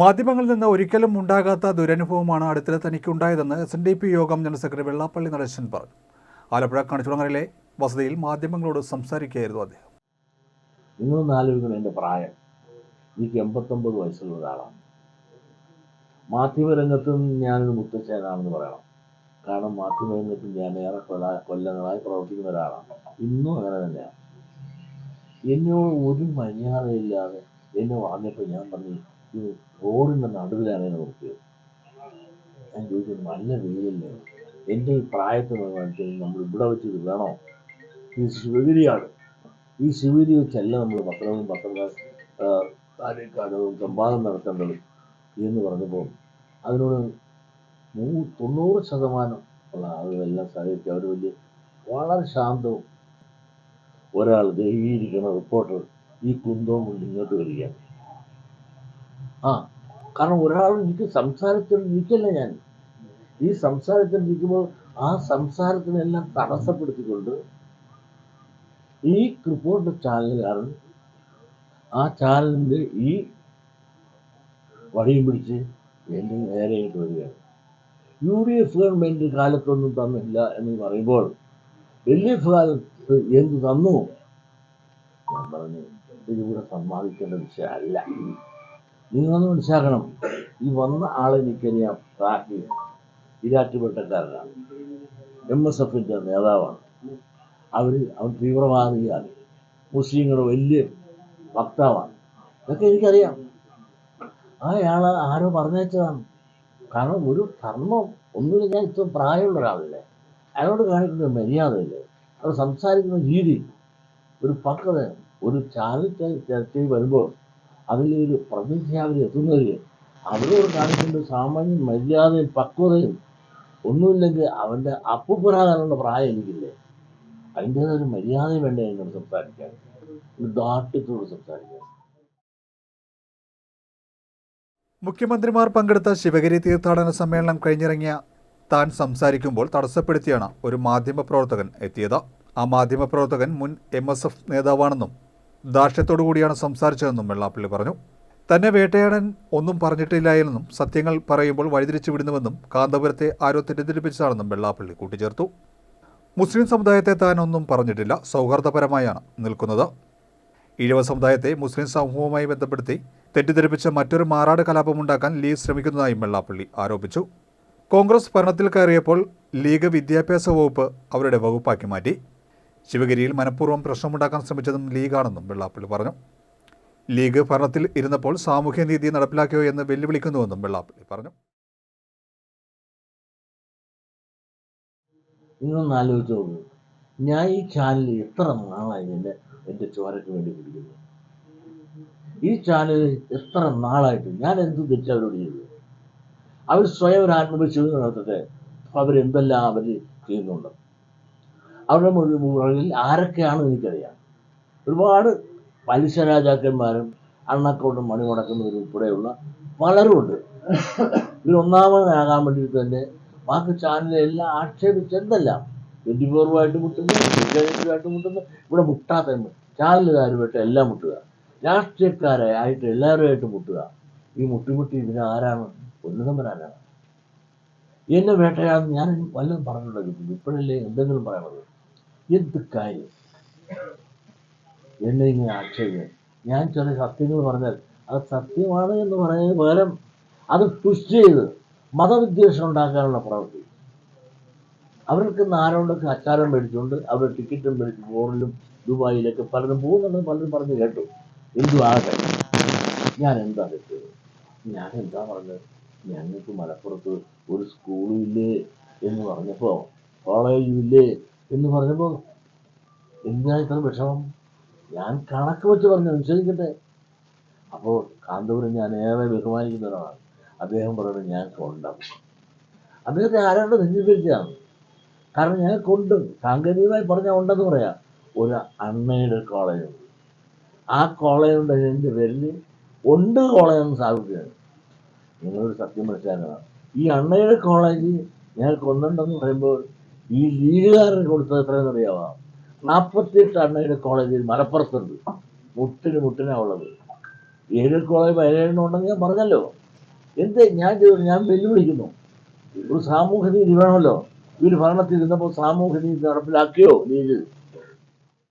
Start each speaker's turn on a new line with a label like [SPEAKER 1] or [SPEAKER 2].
[SPEAKER 1] മാധ്യമങ്ങളിൽ നിന്ന് ഒരിക്കലും ഉണ്ടാകാത്ത ദുരനുഭവമാണ് അടുത്തിടെ തനിക്കുണ്ടായതെന്ന് എസ് എൻ ഡി പി യോഗം ജനറൽ സെക്രട്ടറി വെള്ളാപ്പള്ളി നടേശൻ പറഞ്ഞു ആലപ്പുഴ കണിച്ചുളങ്ങരയിലെ വസതിയിൽ മാധ്യമങ്ങളോട് സംസാരിക്കുകയായിരുന്നു അദ്ദേഹം
[SPEAKER 2] ഇന്നും നാലുപേരും എൻ്റെ പ്രായം എനിക്ക് എൺപത്തൊമ്പത് വയസ്സുള്ള ഒരാളാണ് മാധ്യമരംഗത്ത് ഞാനൊരു മുത്തച്ഛനാണെന്ന് പറയണം കാരണം മാധ്യമരംഗത്ത് ഞാൻ ഏറെ കൊല കൊല്ലങ്ങളായി പ്രവർത്തിക്കുന്ന ഒരാളാണ് ഇന്നും അങ്ങനെ തന്നെയാണ് എന്നോട് ഒരു മര്യാദയില്ലാതെ എന്നെ വാങ്ങിയപ്പോൾ ഞാൻ പറഞ്ഞു ഈ റോഡിൻ്റെ നടുവിലാണ് ഞാൻ നിർത്തിയത് ഞാൻ ചോദിച്ചത് നല്ല വെയിലല്ലേ എന്റെ ഈ പ്രായത്തിൽ നമ്മൾ ഇവിടെ വെച്ച് ഇത് വേണോ ഈ ശിവഗിരിയാണ് ഈ ശിവഗിരി വെച്ചല്ല നമ്മൾ പത്രവും പത്രവും താരേക്കാടും സംവാദം നടത്തേണ്ടത് എന്ന് പറഞ്ഞപ്പോൾ അതിനോട് നൂ തൊണ്ണൂറ് ശതമാനം ഉള്ള ആളുകളെല്ലാം സഹകരിച്ചു അവർ വലിയ വളരെ ശാന്തവും ഒരാൾ ദൈവീകരിക്കുന്ന റിപ്പോർട്ടർ ഈ കുന്തവും കൊണ്ട് ഇങ്ങോട്ട് വരികയാണ് ആ കാരണം ഒരാളെനിക്ക് സംസാരത്തിലിരിക്കല്ല ഞാൻ ഈ സംസാരത്തിലിരിക്കുമ്പോൾ ആ സംസാരത്തിനെല്ലാം തടസ്സപ്പെടുത്തിക്കൊണ്ട് ഈ റിപ്പോർട്ട് ചാനലുകാരൻ ആ ചാനലിൻ്റെ ഈ വഴിയും പിടിച്ച് എൻ്റെ നേരെയായിട്ട് വരികയാണ് യു ഡി എഫ് ഗവൺമെൻറ് കാലത്തൊന്നും തന്നില്ല എന്ന് പറയുമ്പോൾ എൽ ഡി എഫ് കാലത്ത് എന്ത് തന്നു ഞാൻ പറഞ്ഞു ഇതിലൂടെ സമ്മാനിക്കേണ്ട വിഷയമല്ല നിങ്ങളൊന്ന് മനസ്സിലാക്കണം ഈ വന്ന ആളെ എനിക്കറിയാം റാഫി ഇരാറ്റുപെട്ടക്കാരനാണ് എം എസ് എഫിൻ്റെ നേതാവാണ് അവർ അവൻ തീവ്രവാദിയാണ് മുസ്ലിങ്ങളുടെ വലിയ വക്താവാണ് ഇതൊക്കെ എനിക്കറിയാം അയാൾ ആരോ പറഞ്ഞേച്ചതാണ് കാരണം ഒരു ധർമ്മം ഒന്നുമില്ല ഞാൻ ഇത്ര പ്രായമുള്ള ഒരാളല്ലേ അയാളോട് കാണിക്കുന്ന മര്യാദയില്ലേ അയാൾ സംസാരിക്കുന്ന രീതി ഒരു പക്വത ഒരു ചാനൽ ചർച്ചയിൽ വരുമ്പോൾ അതിലൊരു പ്രതിജ്ഞ എത്തുന്നത് അവരോട് കാണിക്കേണ്ട സാമാന്യ മര്യാദയും പക്വതയും ഒന്നുമില്ലെങ്കിൽ അവൻ്റെ അപ്പുപുരാകാനുള്ള പ്രായം എനിക്കില്ലേ അതിൻ്റേതൊരു മര്യാദ വേണ്ട എന്നോട് സംസാരിക്കാൻ ഒരു ദാർഢ്യത്തോട് സംസാരിക്കാൻ
[SPEAKER 1] മുഖ്യമന്ത്രിമാർ പങ്കെടുത്ത ശിവഗിരി തീർത്ഥാടന സമ്മേളനം കഴിഞ്ഞിറങ്ങിയ താൻ സംസാരിക്കുമ്പോൾ തടസ്സപ്പെടുത്തിയാണ് ഒരു മാധ്യമപ്രവർത്തകൻ എത്തിയത് ആ മാധ്യമപ്രവർത്തകൻ മുൻ എം എസ് എഫ് നേതാവാണെന്നും ധാർഷ്ട്യത്തോടു കൂടിയാണ് സംസാരിച്ചതെന്നും വെള്ളാപ്പള്ളി പറഞ്ഞു തന്നെ വേട്ടയാടൻ ഒന്നും പറഞ്ഞിട്ടില്ല എന്നും സത്യങ്ങൾ പറയുമ്പോൾ വഴിതിരിച്ചു വിടുന്നുവെന്നും കാന്തപുരത്തെ ആരോ തെറ്റിദ്ധരിപ്പിച്ചതാണെന്നും വെള്ളാപ്പള്ളി കൂട്ടിച്ചേർത്തു മുസ്ലിം സമുദായത്തെ താൻ ഒന്നും പറഞ്ഞിട്ടില്ല സൗഹാർദ്ദപരമായാണ് നിൽക്കുന്നത് ഇഴവ സമുദായത്തെ മുസ്ലിം സമൂഹവുമായി ബന്ധപ്പെടുത്തി തെറ്റിദ്ധരിപ്പിച്ച മറ്റൊരു മാറാട് കലാപമുണ്ടാക്കാൻ ലീഗ് ശ്രമിക്കുന്നതായും വെള്ളാപ്പള്ളി ആരോപിച്ചു കോൺഗ്രസ് ഭരണത്തിൽ കയറിയപ്പോൾ ലീഗ് വിദ്യാഭ്യാസ വകുപ്പ് അവരുടെ വകുപ്പാക്കി മാറ്റി ശിവഗിരിയിൽ മനഃപൂർവ്വം പ്രശ്നമുണ്ടാക്കാൻ ശ്രമിച്ചതും ലീഗാണെന്നും വെള്ളാപ്പള്ളി പറഞ്ഞു ലീഗ് ഭരണത്തിൽ ഇരുന്നപ്പോൾ സാമൂഹ്യനീതി നടപ്പിലാക്കിയോ എന്ന് വെല്ലുവിളിക്കുന്നുവെന്നും വെള്ളാപ്പള്ളി പറഞ്ഞു
[SPEAKER 2] ഇന്നൊന്ന് ആലോചിച്ച് ഞാൻ ഈ ചാനൽ എത്ര നാളായി എൻ്റെ എൻ്റെ ചോരയ്ക്ക് വേണ്ടി പിടിക്കുന്നു ഈ ചാനൽ എത്ര നാളായിട്ട് ഞാൻ എന്ത് തെറ്റ് അവരോട് ചെയ്തു അവർ സ്വയം ഒരു ആത്മപരിശോധന നടത്തട്ടെ അവരെന്തെല്ലാം അവർ ചെയ്യുന്നുണ്ട് അവരുടെ മുകളിൽ ആരൊക്കെയാണ് എനിക്കറിയാം ഒരുപാട് പലിശ രാജാക്കന്മാരും അണ്ണക്കോട്ടും മണി മുടക്കുന്നവരുൾപ്പെടെയുള്ള പലരുമുണ്ട് ഒന്നാമതാകാൻ വേണ്ടിയിട്ട് തന്നെ ബാക്കി എല്ലാം ആക്ഷേപിച്ച് എന്തെല്ലാം ട്വൻറ്റി ആയിട്ട് മുട്ടുന്നു ആയിട്ട് മുട്ടുന്നു ഇവിടെ മുട്ടാത്ത ചാനലുകാരുമായിട്ട് എല്ലാം മുട്ടുക രാഷ്ട്രീയക്കാരെ ആയിട്ട് എല്ലാവരുമായിട്ട് മുട്ടുക ഈ മുട്ടിമുട്ടി ഇതിന് ആരാണ് ഉന്നതമനാരാണ് എന്നെ വേട്ടയാണെന്ന് ഞാൻ വല്ലതും പറഞ്ഞിട്ടുണ്ടെങ്കിൽ ഇപ്പോഴല്ലേ എന്തെങ്കിലും പറയണത് എന്ത് കാര്യം എന്നെ ഇങ്ങനെ ആക്ഷേപിക്കാൻ ഞാൻ ചെറിയ സത്യങ്ങൾ പറഞ്ഞാൽ അത് സത്യമാണ് എന്ന് പറയാൻ പകരം അത് പുഷ് ചെയ്ത് മതവിദ്വേഷം ഉണ്ടാക്കാനുള്ള പ്രവൃത്തി അവർക്ക് നാരോണ്ടൊക്കെ അച്ചാരം മേടിച്ചുകൊണ്ട് അവർ ടിക്കറ്റും മേടിച്ച് ഫോറിലും ദുബായിലൊക്കെ പലരും പോകുന്നുണ്ട് പലരും പറഞ്ഞ് കേട്ടു എന്തു ആകട്ടെ ഞാൻ എന്താ തെറ്റത് ഞാൻ എന്താ പറഞ്ഞത് ഞങ്ങൾക്ക് മലപ്പുറത്ത് ഒരു സ്കൂളും ഇല്ലേ എന്ന് പറഞ്ഞപ്പോ കോളേജും ഇല്ലേ എന്ന് പറയുമ്പോൾ എന്തിനാ ഇത്ര വിഷമം ഞാൻ കണക്ക് വെച്ച് പറഞ്ഞു വിശ്വസിക്കട്ടെ അപ്പോൾ കാന്തപുരം ഞാൻ ഏറെ ബഹുമാനിക്കുന്ന ഒരാളാണ് അദ്ദേഹം പറയുന്നത് ഞാൻ കൊണ്ടം അദ്ദേഹത്തെ ആരാണ്ട് നെഞ്ചിപ്പിച്ചതാണ് കാരണം ഞാൻ കൊണ്ടും സാങ്കേതികമായി പറഞ്ഞാൽ ഉണ്ടെന്ന് പറയാം ഒരു അണ്ണയുടെ കോളേജുണ്ട് ആ കോളേജിൻ്റെ എൻ്റെ പേരിൽ ഉണ്ട് എന്ന് സ്ഥാപിക്കുകയാണ് നിങ്ങളൊരു സത്യം മനസ്സിലാക്കണം ഈ അണ്ണയുടെ കോളേജ് ഞാൻ കൊണ്ടുണ്ടെന്ന് പറയുമ്പോൾ ഈ ലീഗുകാരന് കൊടുത്തത് എത്രയെന്ന് അറിയാമോ നാൽപ്പത്തിയെട്ട് അണ്ണയുടെ കോളേജിൽ മലപ്പുറത്തുണ്ട് മുട്ടിന് മുട്ടിനാ ഉള്ളത് ഏഴ് കോളേജ് വയലേണ്ണുണ്ടെന്ന് ഞാൻ പറഞ്ഞല്ലോ എന്ത് ഞാൻ ചെയ്തു ഞാൻ വെല്ലുവിളിക്കുന്നു ഒരു സാമൂഹ്യ നീതി വേണമല്ലോ ഇവർ ഭരണത്തിൽ ഇരുന്നപ്പോൾ സാമൂഹ്യ നീതി നടപ്പിലാക്കിയോ ലീഗ്